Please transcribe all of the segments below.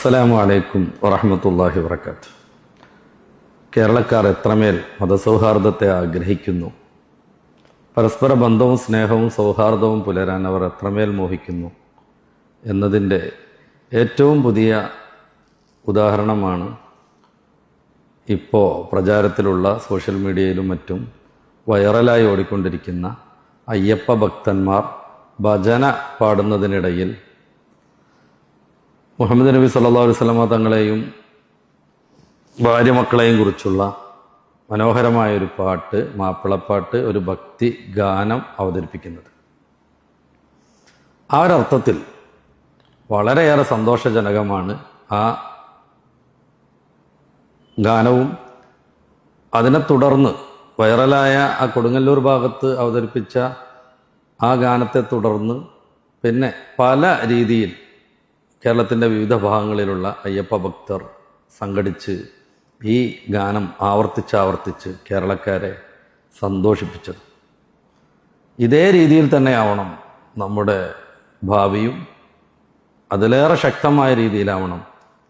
അസ്സലാമു അലൈക്കും വറഹമത്തല്ലാഹി വർക്കാത്ത് കേരളക്കാർ എത്രമേൽ മതസൗഹാർദ്ദത്തെ ആഗ്രഹിക്കുന്നു? പരസ്പര ബന്ധവും സ്നേഹവും സൗഹാർദ്ദവും പുലരാൻ അവർ എത്രമേൽ മോഹിക്കുന്നു? എന്നതിന്റെ ഏറ്റവും പുതിയ ഉദാഹരണമാണ് ഇപ്പോൾ പ്രചാരത്തിലുള്ള സോഷ്യൽ മീഡിയയിലും മറ്റും വൈറലായി ഓടിക്കൊണ്ടിരിക്കുന്ന അയ്യപ്പ ഭക്തന്മാർ ഭജന പാടുന്നതിനിടയിൽ മുഹമ്മദ് നബി സല്ലാ വസ്ലമ തങ്ങളെയും ഭാര്യ മക്കളെയും കുറിച്ചുള്ള മനോഹരമായ ഒരു പാട്ട് മാപ്പിളപ്പാട്ട് ഒരു ഭക്തി ഗാനം അവതരിപ്പിക്കുന്നത്. ആ ഒരർത്ഥത്തിൽ വളരെയേറെ സന്തോഷജനകമാണ് ആ ഗാനവും. അതിനെ തുടർന്ന് വൈറലായ ആ കൊടുങ്ങല്ലൂർ ഭാഗത്ത് അവതരിപ്പിച്ച ആ ഗാനത്തെ തുടർന്ന് പിന്നെ പല രീതിയിൽ കേരളത്തിന്റെ വിവിധ ഭാഗങ്ങളിലുള്ള അയ്യപ്പ ഭക്തർ സംഘടിച്ച് ഈ ഗാനം ആവർത്തിച്ചാവർത്തിച്ച് ആവർത്തിച്ച് കേരളക്കാരെ സന്തോഷിപ്പിച്ചത്. ഇതേ രീതിയിൽ തന്നെയാവണം നമ്മുടെ ഭാവിയും അതിലേറെ ശക്തമായ രീതിയിലാവണം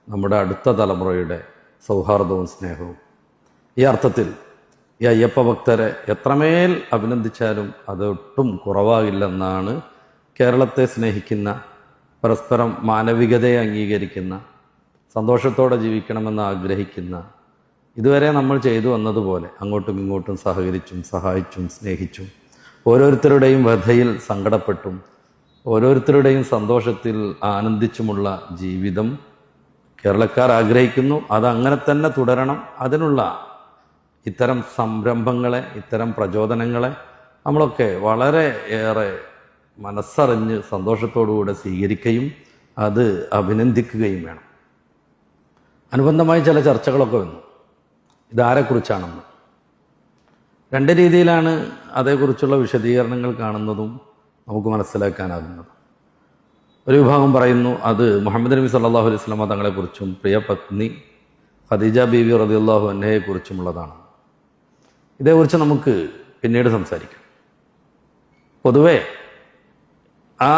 നമ്മുടെ അടുത്ത തലമുറയുടെ സൗഹാർദ്ദവും സ്നേഹവും. ഈ അർത്ഥത്തിൽ ഈ അയ്യപ്പ ഭക്തരെ എത്രമേൽ അഭിനന്ദിച്ചാലും അതൊട്ടും കുറവാകില്ലെന്നാണ് കേരളത്തെ സ്നേഹിക്കുന്ന പരസ്പരം മാനവികതയെ അംഗീകരിക്കുന്ന സന്തോഷത്തോടെ ജീവിക്കണമെന്ന് ആഗ്രഹിക്കുന്ന ഇതുവരെ നമ്മൾ ചെയ്തു വന്നതുപോലെ അങ്ങോട്ടും ഇങ്ങോട്ടും സഹകരിച്ചും സഹായിച്ചും സ്നേഹിച്ചും ഓരോരുത്തരുടെയും വ്യഥയിൽ സങ്കടപ്പെട്ടും ഓരോരുത്തരുടെയും സന്തോഷത്തിൽ ആനന്ദിച്ചുമുള്ള ജീവിതം കേരളക്കാർ ആഗ്രഹിക്കുന്നു. അത് അങ്ങനെ തന്നെ തുടരണം. അതിനുള്ള ഇത്തരം സംരംഭങ്ങളെ ഇത്തരം പ്രചോദനങ്ങളെ നമ്മളൊക്കെ വളരെ ഏറെ മനസ്സറിഞ്ഞ് സന്തോഷത്തോടുകൂടെ സ്വീകരിക്കുകയും അത് അഭിനന്ദിക്കുകയും വേണം. അനുബന്ധമായി ചില ചർച്ചകളൊക്കെ വന്നു. ഇതാരെക്കുറിച്ചാണെന്ന്. രണ്ട് രീതിയിലാണ് അതേക്കുറിച്ചുള്ള വിശദീകരണങ്ങൾ കാണുന്നതും നമുക്ക് മനസ്സിലാക്കാനാകുന്നത്. ഒരു വിഭാഗം പറയുന്നു അത് മുഹമ്മദ് നബി സല്ലാഹു അലൈഹി സ്വലാമ തങ്ങളെക്കുറിച്ചും പ്രിയ പത്നി ഖദീജ ബീവി അള്ളാഹു അന്നയെക്കുറിച്ചുമുള്ളതാണ് ഇതേക്കുറിച്ച് നമുക്ക് പിന്നീട് സംസാരിക്കാം. പൊതുവേ ആ